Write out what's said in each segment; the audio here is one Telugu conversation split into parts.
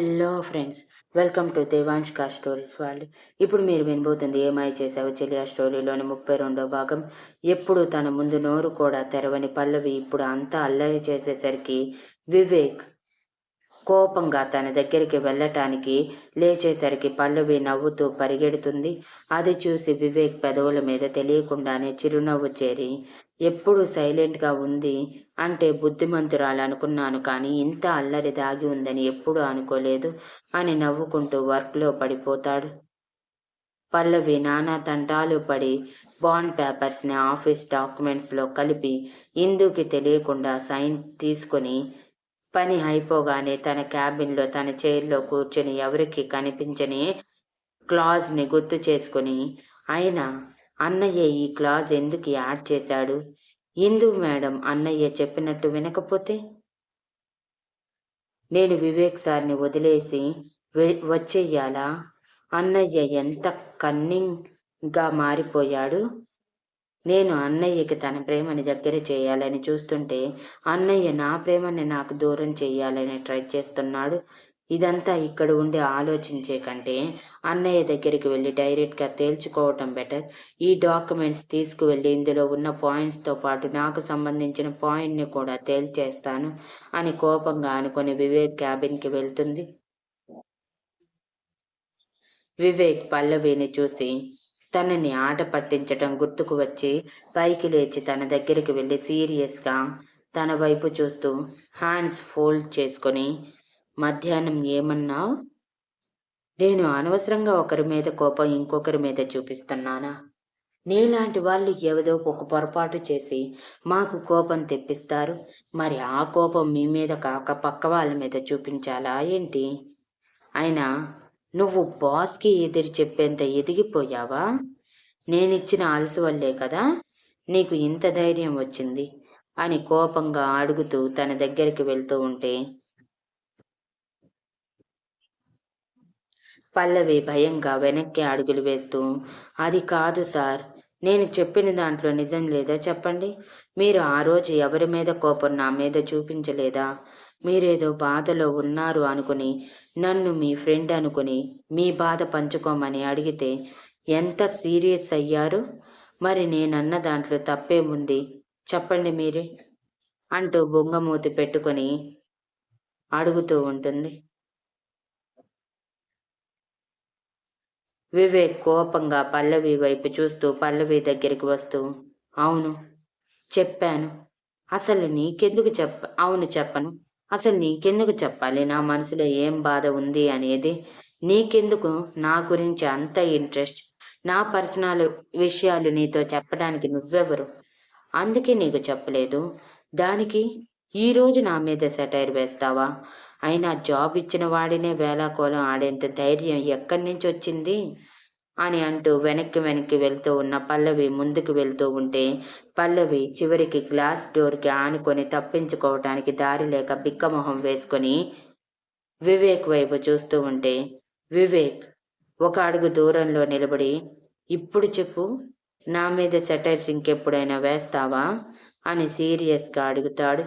హలో ఫ్రెండ్స్ వెల్కమ్ టు దేవాంష్కా స్టోరీస్ వరల్డ్. ఇప్పుడు మీరు వినబోతుంది ఏమై చేసావు చెలియా స్టోరీలోని ముప్పై రెండో భాగం. ఎప్పుడు తన ముందు నోరు కూడా తెరవని పల్లవి ఇప్పుడు అంతా అల్లరి చేసేసరికి వివేక్ కోపంగా తన దగ్గరికి వెళ్ళటానికి లేచేసరికి పల్లవి నవ్వుతూ పరిగెడుతుంది. అది చూసి వివేక్ పెదవుల మీద తెలియకుండానే చిరునవ్వు చేరి ఎప్పుడు సైలెంట్గా ఉంది అంటే బుద్ధిమంతురాలు అనుకున్నాను కానీ ఇంత అల్లరి దాగి ఉందని ఎప్పుడూ అనుకోలేదు అని నవ్వుకుంటూ వర్క్లో పడిపోతాడు. పల్లవి నానా తంటాలు పడి బాండ్ పేపర్స్ని ఆఫీస్ డాక్యుమెంట్స్లో కలిపి ఇందుకి తెలియకుండా సైన్ తీసుకొని పని అయిపోగానే తన క్యాబిన్లో తన చైర్లో కూర్చొని ఎవరికి కనిపించని క్లాజ్ని గుర్తు చేసుకుని అయినా అన్నయ్య ఈ క్లాజ్ ఎందుకు యాడ్ చేశాడు? ఇందు మేడం అన్నయ్య చెప్పినట్టు వినకపోతే? నేను వివేక్ సార్ని వదిలేసి వచ్చేయాలా అన్నయ్య ఎంత కన్నింగ్గా మారిపోయాడు? నేను అన్నయ్యకి తన ప్రేమని దగ్గర చేయాలని చూస్తుంటే అన్నయ్య నా ప్రేమని నాకు దూరం చేయాలని ట్రై చేస్తున్నాడు. ఇదంతా ఇక్కడ ఉండి ఆలోచించే కంటే అన్నయ్య దగ్గరికి వెళ్ళి డైరెక్ట్గా తేల్చుకోవటం బెటర్. ఈ డాక్యుమెంట్స్ తీసుకువెళ్ళి ఇందులో ఉన్న పాయింట్స్తో పాటు నాకు సంబంధించిన పాయింట్ని కూడా తేల్చేస్తాను అని కోపంగా అనుకుని వివేక్ క్యాబిన్కి వెళ్తుంది. వివేక్ పల్లవిని చూసి తనని ఆట పట్టించటం గుర్తుకు వచ్చి పైకి లేచి తన దగ్గరికి వెళ్ళి సీరియస్గా తన వైపు చూస్తూ హ్యాండ్స్ ఫోల్డ్ చేసుకొని మధ్యాహ్నం ఏమన్నావు నేను అనవసరంగా ఒకరి మీద కోపం ఇంకొకరి మీద చూపిస్తున్నానా? నీలాంటి వాళ్ళు ఏదో ఒక పొరపాటు చేసి మాకు కోపం తెప్పిస్తారు. మరి ఆ కోపం మీ మీద కాక పక్క వాళ్ళ మీద చూపించాలా ఏంటి? అయినా నువ్వు బాస్కి ఎదురు చెప్పేంత ఎదిగిపోయావా? నేనిచ్చిన అలసు వల్లే కదా నీకు ఇంత ధైర్యం వచ్చింది అని కోపంగా అడుగుతూ తన దగ్గరికి వెళ్తూ ఉంటే పల్లవి భయంగా వెనక్కి అడుగులు వేస్తూ అది కాదు సార్ నేను చెప్పిన దాంట్లో నిజం లేదా చెప్పండి? మీరు ఆ రోజు ఎవరి మీద కోపం నా మీద చూపించలేదా? మీరేదో బాధలో ఉన్నారు అనుకుని నన్ను మీ ఫ్రెండ్ అనుకుని మీ బాధ పంచుకోమని అడిగితే ఎంత సీరియస్ అయ్యారు? మరి నేనన్న దాంట్లో తప్పేముంది చెప్పండి మీరే అంటూ బొంగమూతి పెట్టుకొని అడుగుతూ ఉంటుంది. వివేక్ కోపంగా పల్లవి వైపు చూస్తూ పల్లవి దగ్గరికి వస్తూ అవును చెప్పాను. అసలు నీకెందుకు చెప్ప అవును చెప్పను. అసలు నీకెందుకు చెప్పాలి? నా మనసులో ఏం బాధ ఉంది అనేది నీకెందుకు? నా గురించి అంత ఇంట్రెస్ట్. నా పర్సనల్ విషయాలు నీతో చెప్పడానికి నువ్వెవరు? అందుకే నీకు చెప్పలేదు. దానికి ఈరోజు నా మీద సెటైర్ వేస్తావా? అయినా జాబ్ ఇచ్చిన వాడినే వేలాకోలం ఆడేంత ధైర్యం ఎక్కడి నుంచి వచ్చింది? అని అంటూ వెనక్కి వెనక్కి వెళ్తూ ఉన్న పల్లవి ముందుకు వెళ్తూ ఉంటే పల్లవి చివరికి గ్లాస్ డోర్కి ఆనుకొని తప్పించుకోవటానికి దారి లేక బిక్కమొహం వేసుకొని వివేక్ వైపు చూస్తూ ఉంటే వివేక్ ఒక అడుగు దూరంలో నిలబడి ఇప్పుడు చెప్పు నా మీద సెటైర్స్ ఇంకెప్పుడైనా వేస్తావా? అని సీరియస్గా అడుగుతాడు.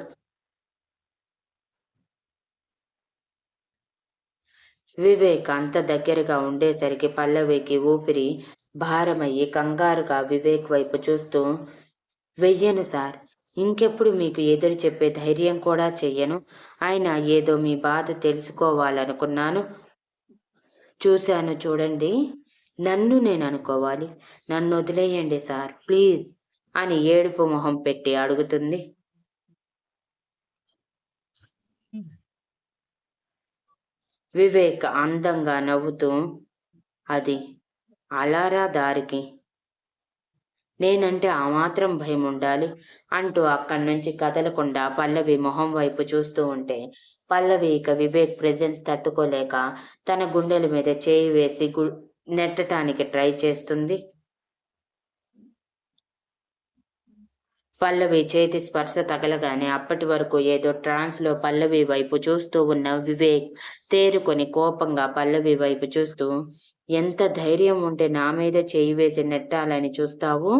వివేక్ అంత దగ్గరగా ఉండేసరికి పల్లవికి ఊపిరి భారమయ్యి కంగారుగా వివేక్ వైపు చూస్తూ వెయ్యను సార్. ఇంకెప్పుడు మీకు ఎదురు చెప్పే ధైర్యం కూడా చెయ్యను. ఆయన ఏదో మీ బాధ తెలుసుకోవాలనుకున్నాను. చూశాను చూడండి. నన్ను నేను అనుకోవాలి. నన్ను వదిలేయండి సార్. ప్లీజ్ అని ఏడుపు మొహం పెట్టి అడుగుతుంది. వివేక్ అందంగా నవ్వుతూ అది అలారా దారికి. నేనంటే ఆ మాత్రం భయం ఉండాలి అంటూ అక్కడి నుంచి కదలకుండా పల్లవి మొహం వైపు చూస్తూ ఉంటే పల్లవి ఇక వివేక్ ప్రెజెన్స్ తట్టుకోలేక తన గుండెల మీద చేయి వేసి గు నెట్టడానికి ట్రై చేస్తుంది. పల్లవి చేతి స్పర్శ తగలగానే అప్పటి వరకు ఏదో ట్రాన్స్లో పల్లవి వైపు చూస్తూ ఉన్న వివేక్ తేరుకొని కోపంగా పల్లవి వైపు చూస్తూ ఎంత ధైర్యం ఉంటే నా మీద చేయి వేసి నెట్టాలని చూస్తావు?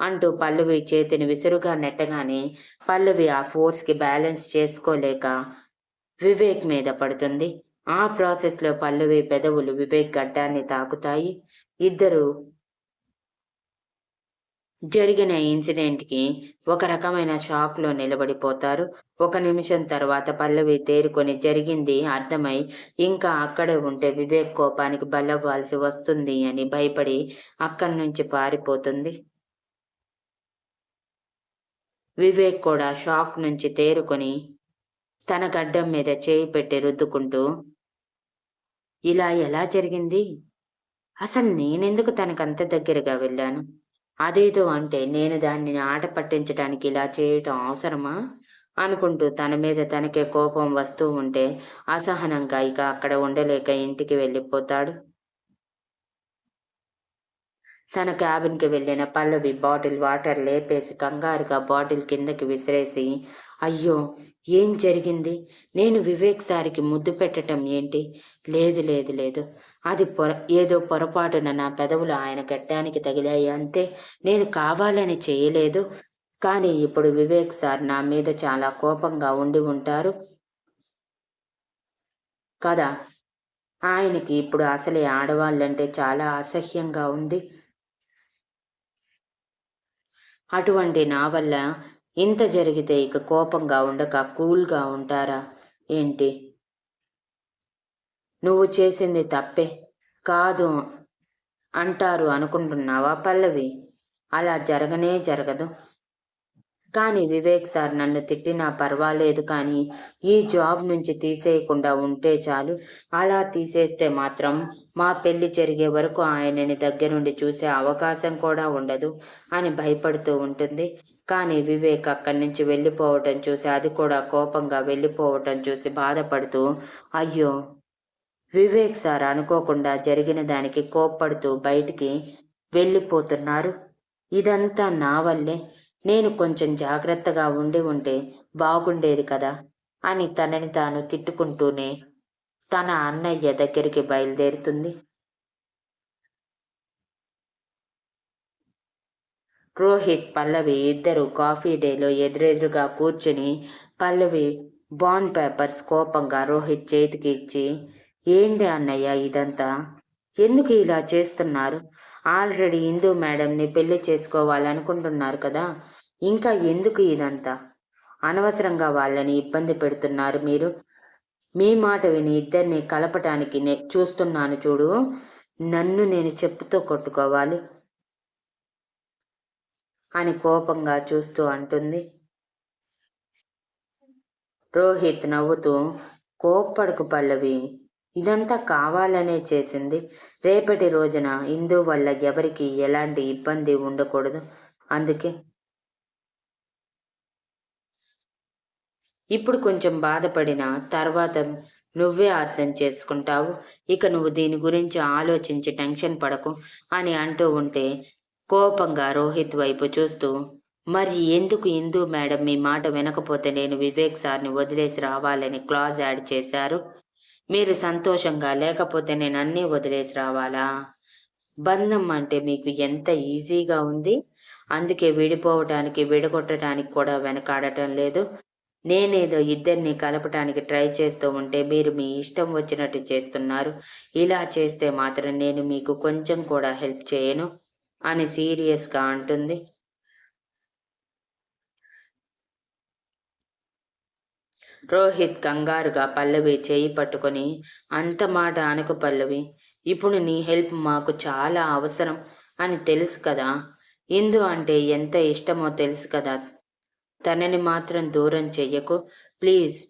అంటూ పల్లవి చేతిని విసురుగా నెట్టగానే పల్లవి ఆ ఫోర్స్కి బ్యాలెన్స్ చేసుకోలేక వివేక్ మీద పడుతుంది. ఆ ప్రాసెస్లో పల్లవి పెదవులు వివేక్ గడ్డాన్ని తాకుతాయి. ఇద్దరు జరిగిన ఇన్సిడెంట్కి ఒక రకమైన షాక్లో నిలబడిపోతారు. ఒక నిమిషం తర్వాత పల్లవి తేరుకొని జరిగింది అర్థమై ఇంకా అక్కడే ఉంటే వివేక్ కోపానికి బలవ్వాల్సి వస్తుంది అని భయపడి అక్కడి నుంచి పారిపోతుంది. వివేక్ కూడా షాక్ నుంచి తేరుకొని తన గడ్డం మీద చేయి పెట్టి రుద్దుకుంటూ ఇలా ఎలా జరిగింది? అసలు నేనెందుకు తనకంత దగ్గరగా వెళ్ళాను? అదేదో అంటే నేను దాన్ని ఆట పట్టించడానికి ఇలా చేయటం అవసరమా? అనుకుంటూ తన మీద తనకే కోపం వస్తూ ఉంటే అసహనంగా ఇక అక్కడ ఉండలేక ఇంటికి వెళ్ళిపోతాడు. తన క్యాబిన్కి వెళ్ళిన పల్లవి బాటిల్ వాటర్ లేపేసి కంగారుగా బాటిల్ కిందకి విసిరేసి అయ్యో ఏం జరిగింది? నేను వివేక్ సారికి ముద్దు పెట్టడం ఏంటి? లేదు లేదు లేదు. అది పొర ఏదో పొరపాటున నా పెదవులు ఆయన గట్టానికి తగిలాయి అంతే నేను కావాలని చేయలేదు. కానీ ఇప్పుడు వివేక్ సార్ నా మీద చాలా కోపంగా ఉండి ఉంటారు. కదా? ఆయనకి ఇప్పుడు అసలే ఆడవాళ్ళంటే చాలా అసహ్యంగా ఉంది. అటువంటి నా వల్ల ఇంత జరిగితే ఇక కోపంగా ఉండక కూల్గా ఉంటారా? ఏంటి? నువ్వు చేసింది తప్పే. కాదు అంటారు అనుకుంటున్నావా పల్లవి? అలా జరగనే జరగదు. కానీ వివేక్ సార్ నన్ను తిట్టినా పర్వాలేదు కానీ ఈ జాబ్ నుంచి తీసేయకుండా ఉంటే చాలు. అలా తీసేస్తే మాత్రం మా పెళ్ళి జరిగే వరకు ఆయనని దగ్గరుండి చూసే అవకాశం కూడా ఉండదు అని భయపడుతూ ఉంటుంది. కానీ వివేక్ అక్కడి నుంచి వెళ్ళిపోవటం చూసి అది కూడా కోపంగా వెళ్ళిపోవటం చూసి బాధపడుతూ అయ్యో వివేక్ సార్ అనుకోకుండా జరిగిన దానికి కోప్పడుతూ బయటికి వెళ్ళిపోతున్నారు. ఇదంతా నా వల్లే. నేను కొంచెం జాగ్రత్తగా ఉండి ఉంటే బాగుండేది కదా అని తనని తాను తిట్టుకుంటూనే తన అన్నయ్య దగ్గరికి బయలుదేరుతుంది. రోహిత్ పల్లవి ఇద్దరు కాఫీ డేలో ఎదురెదురుగా కూర్చుని పల్లవి బాండ్ పేపర్స్ కోపంగా రోహిత్ చేతికి ఇచ్చి ఏంటి అన్నయ్య ఇదంతా? ఎందుకు ఇలా చేస్తున్నారు? ఆల్రెడీ హిందూ మేడంని పెళ్ళి చేసుకోవాలనుకుంటున్నారు కదా ఇంకా ఎందుకు ఇదంతా? అనవసరంగా వాళ్ళని ఇబ్బంది పెడుతున్నారు మీరు. మీ మాట విని ఇద్దరిని కలపటానికి నే చూస్తున్నాను చూడు. నన్ను నేను చెప్పుతో కొట్టుకోవాలి అని కోపంగా చూస్తూ అంటుంది. రోహిత్ నవ్వుతూ కోప్పడుకు పల్లవి ఇదంతా కావాలనే చేసింది. రేపటి రోజున ఇందు వల్ల ఎవరికి ఎలాంటి ఇబ్బంది ఉండకూడదు. అందుకే ఇప్పుడు కొంచెం బాధపడిన తర్వాత నువ్వే అర్థం చేసుకుంటావు. ఇక నువ్వు దీని గురించి ఆలోచించి టెన్షన్ పడకు అని అంటూ ఉంటే కోపంగా రోహిత్ వైపు చూస్తూ మరి ఎందుకు ఇందు మేడం మీ మాట వినకపోతే నేను వివేక్ సార్ని వదిలేసి రావాలని క్లాజ్ యాడ్ చేశారు? మీరు సంతోషంగా లేకపోతే నేను అన్నీ వదిలేసి రావాలా? బంధం అంటే మీకు ఎంత ఈజీగా ఉంది? అందుకే విడిపోవటానికి విడగొట్టడానికి కూడా వెనకాడటం లేదు. నేనేదో ఇద్దరిని కలపటానికి ట్రై చేస్తూ ఉంటే మీరు మీ ఇష్టం వచ్చినట్టు చేస్తున్నారు. ఇలా చేస్తే మాత్రం నేను మీకు కొంచెం కూడా హెల్ప్ చేయను అని సీరియస్గా అంటుంది. రోహిత్ కంగారుగా పల్లవి చేయి పట్టుకొని అంత మాట అనకు పల్లవి. ఇప్పుడు నీ హెల్ప్ మాకు చాలా అవసరం అని తెలుసు కదా. ఇందు అంటే ఎంత ఇష్టమో తెలుసు కదా. తనని మాత్రం దూరం చెయ్యకు ప్లీజ్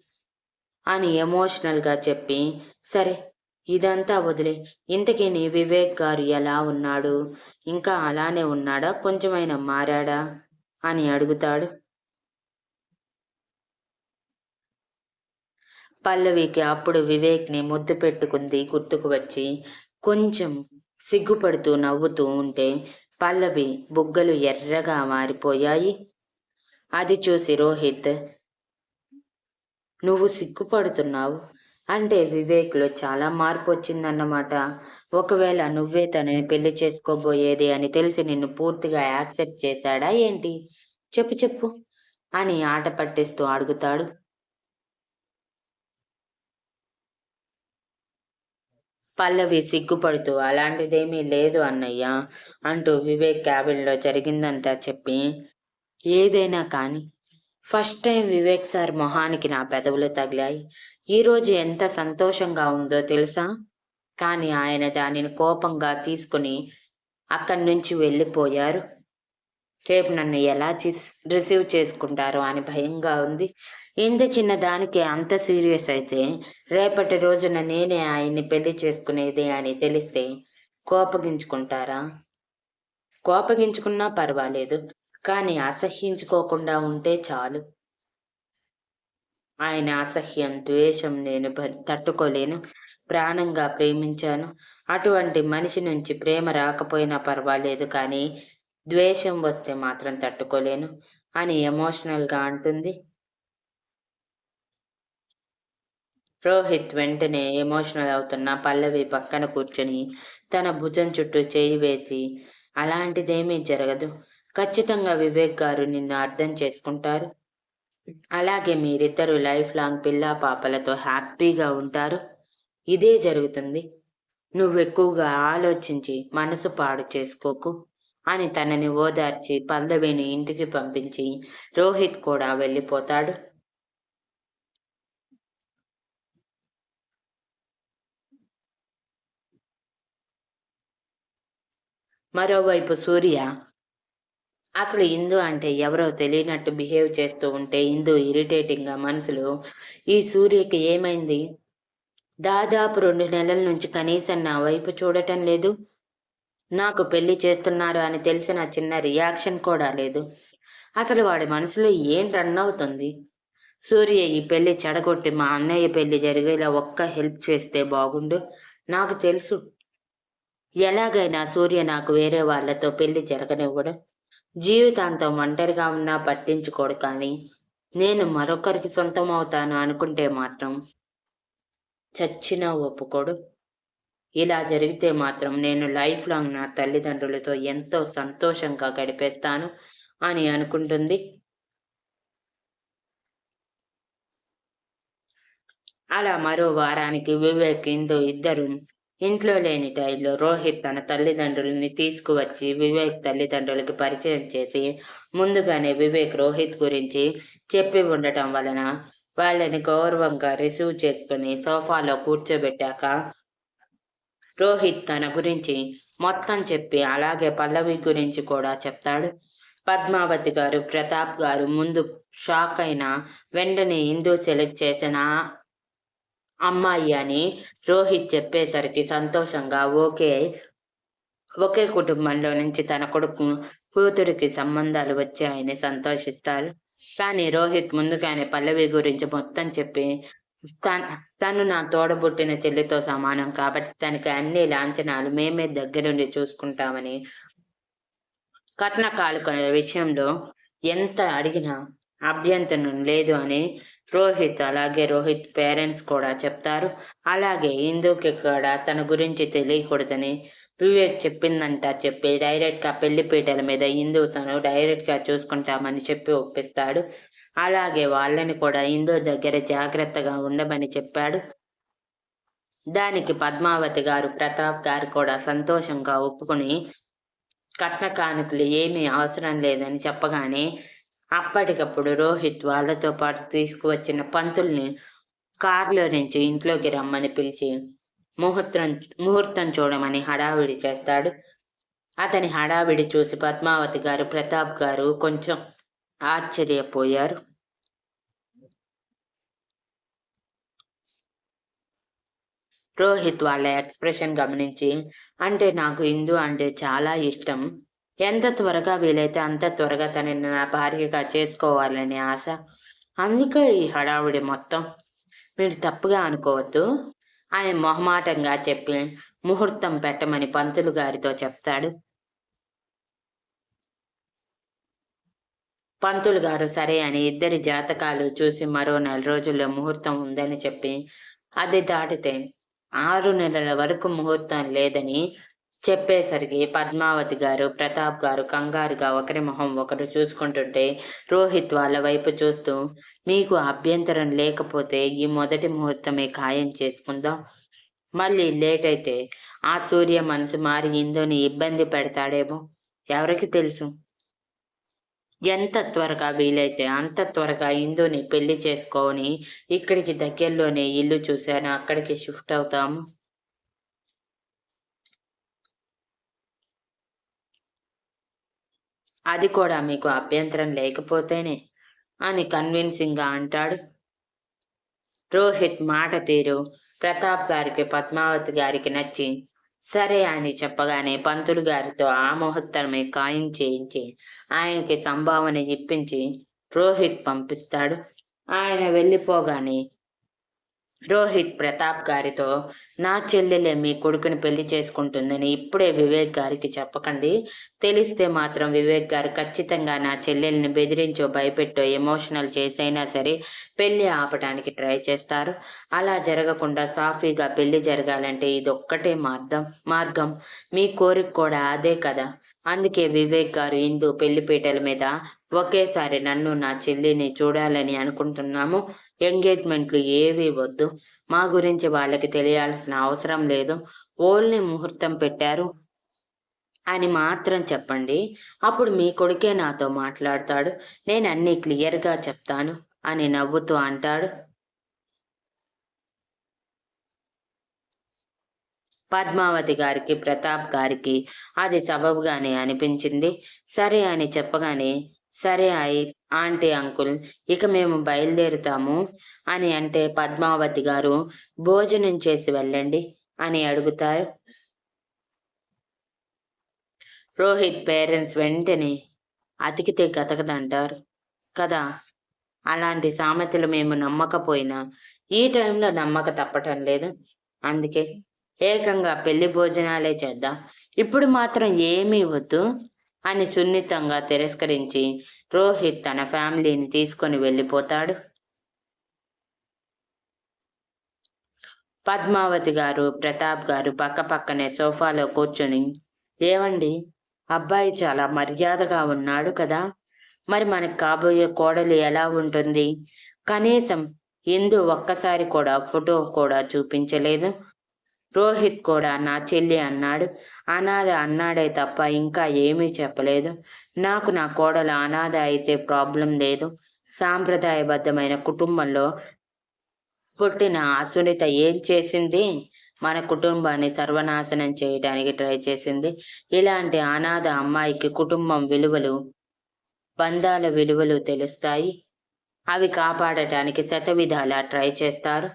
అని ఎమోషనల్గా చెప్పి సరే ఇదంతా వదిలే. ఇంతకీ నీ వివేక్ గారు ఎలా ఉన్నాడు? ఇంకా అలానే ఉన్నాడా? కొంచెమైనా మారాడా? అని అడుగుతాడు. పల్లవికి అప్పుడు వివేక్ని ముద్దు పెట్టుకుంది గుర్తుకు వచ్చి. కొంచెం సిగ్గుపడుతూ నవ్వుతూ ఉంటే పల్లవి బుగ్గలు ఎర్రగా మారిపోయాయి. అది చూసి రోహిత్ నువ్వు సిగ్గుపడుతున్నావు? అంటే వివేక్లో చాలా మార్పు వచ్చిందన్నమాట. ఒకవేళ నువ్వే తనని పెళ్ళి చేసుకోబోయేది అని తెలిసి నిన్ను పూర్తిగా యాక్సెప్ట్ చేశాడా ఏంటి? చెప్పు చెప్పు అని ఆట పట్టిస్తూ అడుగుతాడు. పల్లవి సిగ్గుపడుతూ అలాంటిదేమీ లేదు అన్నయ్య అంటూ వివేక్ క్యాబిన్లో జరిగిందంతా చెప్పి ఏదైనా కానీ. ఫస్ట్ టైం వివేక్ సార్ మొహానికి నా పెదవులు తగిలాయి. ఈరోజు ఎంత సంతోషంగా ఉందో తెలుసా? కానీ ఆయన దానిని కోపంగా తీసుకుని అక్కడి నుంచి వెళ్ళిపోయారు. రేపు నన్ను ఎలా రిసీవ్ చేసుకుంటారో అని భయంగా ఉంది. ఇంత చిన్న దానికి అంత సీరియస్ అయితే రేపటి రోజున నేనే ఆయన్ని పెళ్ళి చేసుకునేది అని తెలిస్తే కోపగించుకుంటారా? కోపగించుకున్నా పర్వాలేదు కానీ అసహ్యించుకోకుండా ఉంటే చాలు. ఆయన అసహ్యం ద్వేషం నేను తట్టుకోలేను ప్రాణంగా ప్రేమించాను. అటువంటి మనిషి నుంచి ప్రేమ రాకపోయినా పర్వాలేదు కానీ ద్వేషం వస్తే మాత్రం తట్టుకోలేను అని ఎమోషనల్గా అంటుంది. రోహిత్ వెంటనే ఎమోషనల్ అవుతున్న పల్లవి పక్కన కూర్చొని తన భుజం చుట్టూ చేయి వేసి అలాంటిదేమీ జరగదు. ఖచ్చితంగా వివేక్ గారు నిన్ను అర్థం చేసుకుంటారు. అలాగే మీరిద్దరూ లైఫ్ లాంగ్ పిల్ల పాపలతో హ్యాపీగా ఉంటారు. ఇదే జరుగుతుంది. నువ్వు ఎక్కువగా ఆలోచించి మనసు పాడు చేసుకోకు. అని తనని ఓదార్చి పల్లవిని ఇంటికి పంపించి రోహిత్ కూడా వెళ్ళిపోతాడు. మరోవైపు సూర్య అసలు ఇందు అంటే ఎవరో తెలియనట్టు బిహేవ్ చేస్తూ ఉంటే ఇందు ఇరిటేటింగ్గా మనసులో ఈ సూర్యకి ఏమైంది? దాదాపు రెండు నెలల నుంచి కనీసం నా వైపు చూడటం లేదు. నాకు పెళ్ళి చేస్తున్నారు అని తెలిసిన చిన్న రియాక్షన్ కూడా లేదు. అసలు వాడి మనసులో ఏం రన్ అవుతుంది? సూర్య ఈ పెళ్ళి చెడగొట్టి మా అన్నయ్య పెళ్ళి జరిగేలా ఒక్క హెల్ప్ చేస్తే బాగుండు? నాకు తెలుసు. ఎలాగైనా సూర్య నాకు వేరే వాళ్ళతో పెళ్ళి జరగనివ్వడు. జీవితాంతం ఒంటరిగా ఉన్నా పట్టించుకోడు కానీ నేను మరొకరికి సొంతం అవుతాను అనుకుంటే మాత్రం చచ్చినా ఒప్పుకోడు. ఇలా జరిగితే మాత్రం నేను లైఫ్ లాంగ్ నా తల్లిదండ్రులతో ఎంతో సంతోషంగా గడిపేస్తాను అని అనుకుంటుంది. అలా మరో వారానికి వివేక్ ఇందు ఇద్దరు ఇంట్లో లేని టైంలో రోహిత్ తన తల్లిదండ్రులని తీసుకువచ్చి వివేక్ తల్లిదండ్రులకి పరిచయం చేసి ముందుగానే వివేక్ రోహిత్ గురించి చెప్పి ఉండటం వలన వాళ్ళని గౌరవంగా రిసీవ్ చేసుకుని సోఫాలో కూర్చోబెట్టాక రోహిత్ తన గురించి మొత్తం చెప్పి అలాగే పల్లవి గురించి కూడా చెప్తాడు. పద్మావతి గారు ప్రతాప్ గారు ముందు షాక్ అయిన వెంటనే హిందూ సెలెక్ట్ చేసిన అమ్మాయి అని రోహిత్ చెప్పేసరికి సంతోషంగా ఓకే ఒకే కుటుంబంలో నుంచి తన కొడుకు కూతురికి సంబంధాలు వచ్చాయని సంతోషిస్తారు. కానీ రోహిత్ ముందుగానే పల్లవి గురించి మొత్తం చెప్పి తను నా తోడబుట్టిన చెల్లితో సమానం కాబట్టి తనకి అన్ని లాంఛనాలు మేమే దగ్గరుండి చూసుకుంటామని కట్న కాలుకల విషయంలో ఎంత అడిగినా అభ్యంతరం లేదు అని రోహిత్ అలాగే రోహిత్ పేరెంట్స్ కూడా చెప్తారు. అలాగే ఇందుకి కూడా తన గురించి తెలియకూడదని వివేక్ చెప్పిందంట చెప్పి డైరెక్ట్గా పెళ్ళిపీటల మీద ఇందు తను డైరెక్ట్గా చూసుకుంటామని చెప్పి ఒప్పిస్తాడు. అలాగే వాళ్ళని కూడా ఇందో దగ్గర జాగ్రత్తగా ఉండమని చెప్పాడు. దానికి పద్మావతి గారు ప్రతాప్ గారు కూడా సంతోషంగా ఒప్పుకుని కట్న కానుకలు ఏమీ అవసరం లేదని చెప్పగానే అప్పటికప్పుడు రోహిత్ వాళ్ళతో పాటు తీసుకువచ్చిన పంతుల్ని కారులో నుంచి ఇంట్లోకి రమ్మని పిలిచి ముహూర్తం ముహూర్తం చూడమని హడావిడి చేస్తాడు. అతని హడావిడి చూసి పద్మావతి గారు ప్రతాప్ గారు కొంచెం ఆశ్చర్యపోయారు. రోహిత్ వాళ్ళ ఎక్స్ప్రెషన్ గమనించి అంటే నాకు హిందూ అంటే చాలా ఇష్టం. ఎంత త్వరగా వీలైతే అంత త్వరగా తనని నా భార్యగా చేసుకోవాలని ఆశ. అందుకే ఈ హడావుడి మొత్తం. మీరు తప్పుగా అనుకోవద్దు. ఆయన మొహమాటంగా చెప్పి ముహూర్తం పెట్టమని పంతులు గారితో చెప్తాడు. పంతులు గారు సరే అని ఇద్దరి జాతకాలు చూసి మరో నెల రోజుల్లో ముహూర్తం ఉందని చెప్పి అది దాటితే ఆరు నెలల వరకు ముహూర్తం లేదని చెప్పేసరికి పద్మావతి గారు ప్రతాప్ గారు కంగారుగా ఒకరి మొహం ఒకరు చూసుకుంటుంటే రోహిత్ వాళ్ళ వైపు చూస్తూ మీకు అభ్యంతరం లేకపోతే ఈ మొదటి ముహూర్తమే ఖాయం చేసుకుందాం. మళ్ళీ లేట్ అయితే ఆ సూర్య మనసు మారి ఇందుని ఇబ్బంది పెడతాడేమో. ఎవరికి తెలుసు? ఎంత త్వరగా వీలైతే అంత త్వరగా ఇందుని పెళ్ళి చేసుకొని ఇక్కడికి దగ్గరలోనే ఇల్లు చూశాను. అక్కడికి షిఫ్ట్ అవుతాము అది కూడా మీకు అభ్యంతరం లేకపోతేనే అని కన్విన్సింగ్గా అంటాడు. రోహిత్ మాట తీరు ప్రతాప్ గారికి పద్మావతి గారికి నచ్చి సరే అని చెప్పగానే పంతులు గారితో ఆ ముహూర్తమే ఖాయం చేయించి ఆయనకి సంభావన ఇప్పించి రోహిత్ పంపిస్తాడు. ఆయన వెళ్ళిపోగానే రోహిత్ ప్రతాప్ గారితో నా చెల్లెలే మీ కొడుకుని పెళ్ళి చేసుకుంటుందని ఇప్పుడే వివేక్ గారికి చెప్పకండి. తెలిస్తే మాత్రం వివేక్ గారు ఖచ్చితంగా నా చెల్లెల్ని బెదిరించో భయపెట్టో ఎమోషనల్ చేసైనా సరే పెళ్ళి ఆపడానికి ట్రై చేస్తారు. అలా జరగకుండా సాఫీగా పెళ్ళి జరగాలంటే ఇది ఒక్కటే మార్గం. మార్గం మీ కోరిక కూడా అదే కదా. అందుకే వివేక్ గారు హిందూ పెళ్ళిపీటల మీద ఒకేసారి నన్ను నా చెల్లిని చూడాలని అనుకుంటున్నాము. ఎంగేజ్మెంట్లు ఏవి వద్దు. మా గురించి వాళ్ళకి తెలియాల్సిన అవసరం లేదు. ఓన్లీ ముహూర్తం పెట్టారు అని మాత్రం చెప్పండి. అప్పుడు మీ కొడుకే నాతో మాట్లాడతాడు. నేను అన్ని క్లియర్గా చెప్తాను అని నవ్వుతూ అంటాడు. పద్మావతి గారికి ప్రతాప్ గారికి అది సబబుగానే అనిపించింది. సరే అని చెప్పగానే సరే అయి ఆంటీ అంకుల్ ఇక మేము బయలుదేరుతాము అని అంటే పద్మావతి గారు భోజనం చేసి వెళ్ళండి అని అడుగుతారు. రోహిత్ పేరెంట్స్ వెంటనే అతికితే గతకదంటారు కదా? అలాంటి సామెతలు మేము నమ్మకపోయినా ఈ టైంలో నమ్మక తప్పటం లేదు. అందుకే ఏకంగా పెళ్ళి భోజనాలే చేద్దాం. ఇప్పుడు మాత్రం ఏమీ వద్దు. అని సున్నితంగా తిరస్కరించి రోహిత్ తన ఫ్యామిలీని తీసుకొని వెళ్ళిపోతాడు. పద్మావతి గారు ప్రతాప్ గారు పక్క పక్కనే సోఫాలో కూర్చొని ఏవండి అబ్బాయి చాలా మర్యాదగా ఉన్నాడు కదా మరి మనకు కాబోయే కోడలు ఎలా ఉంటుంది? కనీసం ఇందు ఒక్కసారి కూడా ఫోటో కూడా చూపించలేదు. రోహిత్ కూడా నా చెల్లి అన్నాడు. అనాథ అన్నాడే తప్ప ఇంకా ఏమీ చెప్పలేదు. నాకు నా కోడలు అనాథ అయితే ప్రాబ్లం లేదు. సాంప్రదాయబద్ధమైన కుటుంబంలో పుట్టిన అసునిత ఏం చేసింది? మన కుటుంబాన్ని సర్వనాశనం చేయడానికి ట్రై చేసింది. ఇలాంటి అనాథ అమ్మాయికి కుటుంబం విలువలు బంధాల విలువలు తెలుస్తాయి. అవి కాపాడటానికి శతవిధాలా ట్రై చేస్తారు.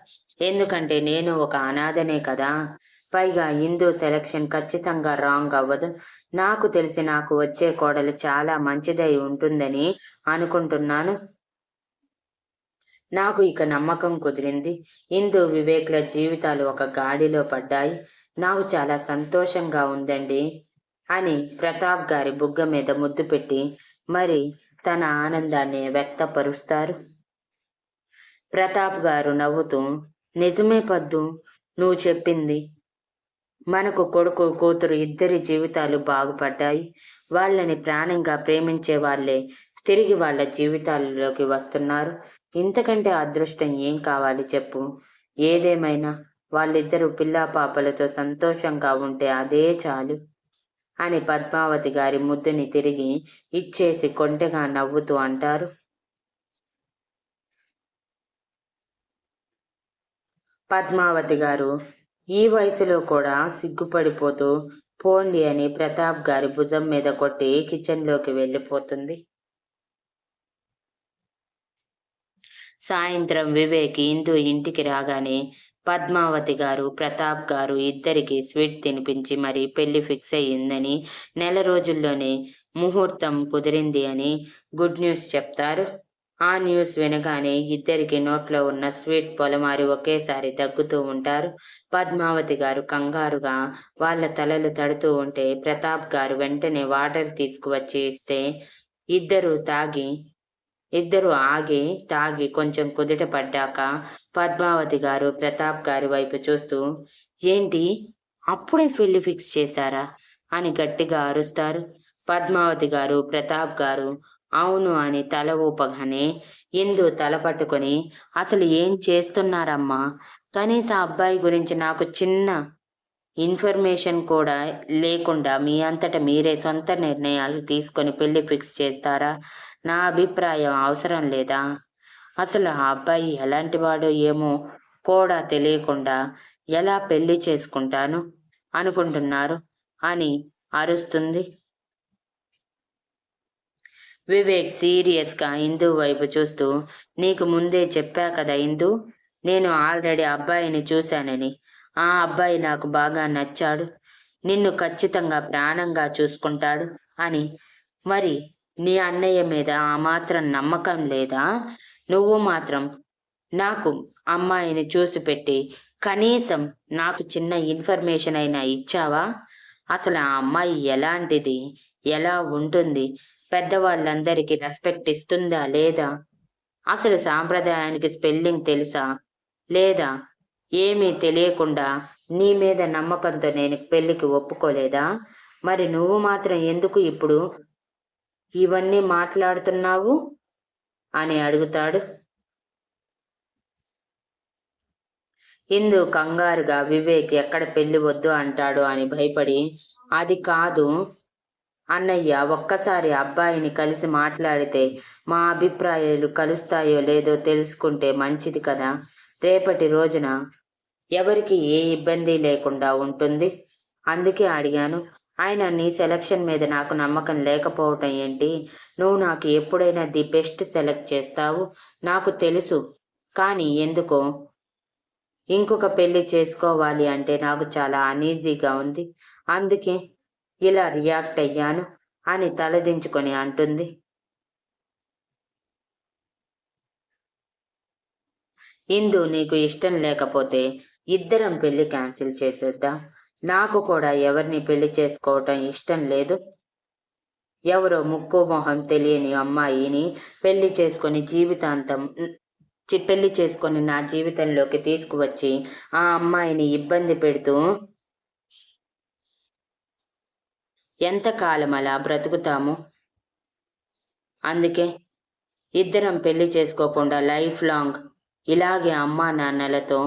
ఎందుకంటే నేను ఒక అనాథనే కదా. పైగా హిందూ సెలక్షన్ ఖచ్చితంగా రాంగ్ అవ్వదు. నాకు తెలిసి నాకు వచ్చే కోడలు చాలా మంచిదై ఉంటుందని అనుకుంటున్నాను. నాకు ఇక నమ్మకం కుదిరింది. హిందూ వివేక్ల జీవితాలు ఒక గాడిలో పడ్డాయి. నాకు చాలా సంతోషంగా ఉందండి అని ప్రతాప్ గారి బుగ్గ మీద ముద్దు పెట్టి మరి తన ఆనందాన్ని వ్యక్తపరుస్తారు. ప్రతాప్ గారు నవ్వుతూ నిజమే పద్దు నువ్వు చెప్పింది. మనకు కొడుకు కూతురు ఇద్దరి జీవితాలు బాగుపడ్డాయి. వాళ్ళని ప్రాణంగా ప్రేమించే వాళ్ళే తిరిగి వాళ్ళ జీవితాలలోకి వస్తున్నారు. ఇంతకంటే అదృష్టం ఏం కావాలి చెప్పు. ఏదేమైనా వాళ్ళిద్దరూ పిల్లా పాపలతో సంతోషంగా ఉంటే అదే చాలు. అని పద్మావతి గారి ముద్దుని తిరిగి ఇచ్చేసి కొంటెగా నవ్వుతూ అంటారు. పద్మావతి గారు ఈ వయసులో కూడా సిగ్గుపడిపోతూ పోండి అని ప్రతాప్ గారి భుజం మీద కొట్టి కిచెన్లోకి వెళ్ళిపోతుంది. సాయంత్రం వివేక్ ఇందు ఇంటికి రాగానే పద్మావతి గారు ప్రతాప్ గారు ఇద్దరికి స్వీట్ తినిపించి మరి పెళ్ళి ఫిక్స్ అయ్యిందని నెల రోజుల్లోనే ముహూర్తం కుదిరింది అని గుడ్ న్యూస్ చెప్తారు. ఆ న్యూస్ వినగానే ఇద్దరికి నోట్లో ఉన్న స్వీట్ పొలమారి ఒకేసారి దగ్గుతూ ఉంటారు. పద్మావతి గారు కంగారుగా వాళ్ళ తలలు తడుతూ ఉంటే ప్రతాప్ గారు వెంటనే వాటర్ తీసుకువచ్చి ఇస్తే ఇద్దరు తాగి ఇద్దరు ఆగి తాగి కొంచెం కుదుట పడ్డాక పద్మావతి గారు ప్రతాప్ గారి వైపు చూస్తూ ఏంటి? అప్పుడే పెళ్ళి ఫిక్స్ చేశారా? అని గట్టిగా అరుస్తారు. పద్మావతి గారు ప్రతాప్ గారు అవును అని తల ఊపగానే ఇందు తల పట్టుకొని అసలు ఏం చేస్తున్నారమ్మా? కనీసం అబ్బాయి గురించి నాకు చిన్న ఇన్ఫర్మేషన్ కూడా లేకుండా మీ అంతటా మీరే సొంత నిర్ణయాలు తీసుకొని పెళ్ళి ఫిక్స్ చేస్తారా? నా అభిప్రాయం అవసరం లేదా? అసలు ఆ అబ్బాయి ఎలాంటి వాడో ఏమో కూడా తెలియకుండా ఎలా పెళ్ళి చేసుకుంటాను అనుకుంటున్నారు అని అరుస్తుంది. వివేక్ సీరియస్గా హిందూ వైపు చూస్తూ నీకు ముందే చెప్పా కదా హిందూ నేను ఆల్రెడీ అబ్బాయిని చూశానని. ఆ అబ్బాయి నాకు బాగా నచ్చాడు. నిన్ను ఖచ్చితంగా ప్రాణంగా చూసుకుంటాడు అని. మరి నీ అన్నయ్య మీద ఆ మాత్రం నమ్మకం లేదా? నువ్వు మాత్రం నాకు అమ్మాయిని చూసి పెట్టి కనీసం నాకు చిన్న ఇన్ఫర్మేషన్ అయినా ఇచ్చావా? అసలు ఆ అమ్మాయి ఎలాంటిది? ఎలా ఉంటుంది? పెద్దవాళ్ళందరికీ రెస్పెక్ట్ ఇస్తుందా లేదా? అసలు సాంప్రదాయానికి స్పెల్లింగ్ తెలుసా? లేదా? ఏమీ తెలియకుండా నీ మీద నమ్మకంతో నేను పెళ్ళికి ఒప్పుకోలేదా? మరి నువ్వు మాత్రం ఎందుకు ఇప్పుడు ఇవన్నీ మాట్లాడుతున్నావు? అని అడుగుతాడు. ఇందు కంగారుగా వివేక్ ఎక్కడ పెళ్ళి వద్దు అంటాడు అని భయపడి అది కాదు అన్నయ్య ఒక్కసారి అబ్బాయిని కలిసి మాట్లాడితే మా అభిప్రాయాలు కలుస్తాయో లేదో తెలుసుకుంటే మంచిది కదా. రేపటి రోజున ఎవరికి ఏ ఇబ్బంది లేకుండా ఉంటుంది? అందుకే అడిగాను. ఆయన నీ సెలక్షన్ మీద నాకు నమ్మకం లేకపోవటం ఏంటి? నువ్వు నాకు ఎప్పుడైనా ది బెస్ట్ సెలెక్ట్ చేస్తావు? నాకు తెలుసు. కానీ ఎందుకో? ఇంకొక పెళ్ళి చేసుకోవాలి అంటే నాకు చాలా అనీజీగా ఉంది. అందుకే ఇలా రియాక్ట్ అయ్యాను అని తలదించుకొని అంటుంది. ఇందు నీకు ఇష్టం లేకపోతే ఇద్దరం పెళ్ళి క్యాన్సిల్ చేసేద్దాం. నాకు కూడా ఎవరిని పెళ్ళి చేసుకోవటం ఇష్టం లేదు. ఎవరో ముక్కు మొహం తెలియని అమ్మాయిని పెళ్ళి చేసుకొని జీవితాంతం పెళ్ళి చేసుకొని నా జీవితంలోకి తీసుకువచ్చి ఆ అమ్మాయిని ఇబ్బంది పెడుతూ ఎంతకాలం అలా బ్రతుకుతాము? అందుకే ఇద్దరం పెళ్ళి చేసుకోకుండా లైఫ్ లాంగ్ ఇలాగే అమ్మా నాన్నలతో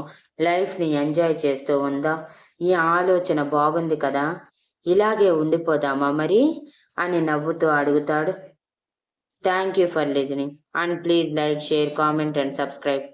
లైఫ్ని ఎంజాయ్ చేస్తూ ఉందా? ఈ ఆలోచన బాగుంది కదా? ఇలాగే ఉండిపోదామా మరి? అని నవ్వుతూ అడుగుతాడు. Thank you for listening and please like share comment and subscribe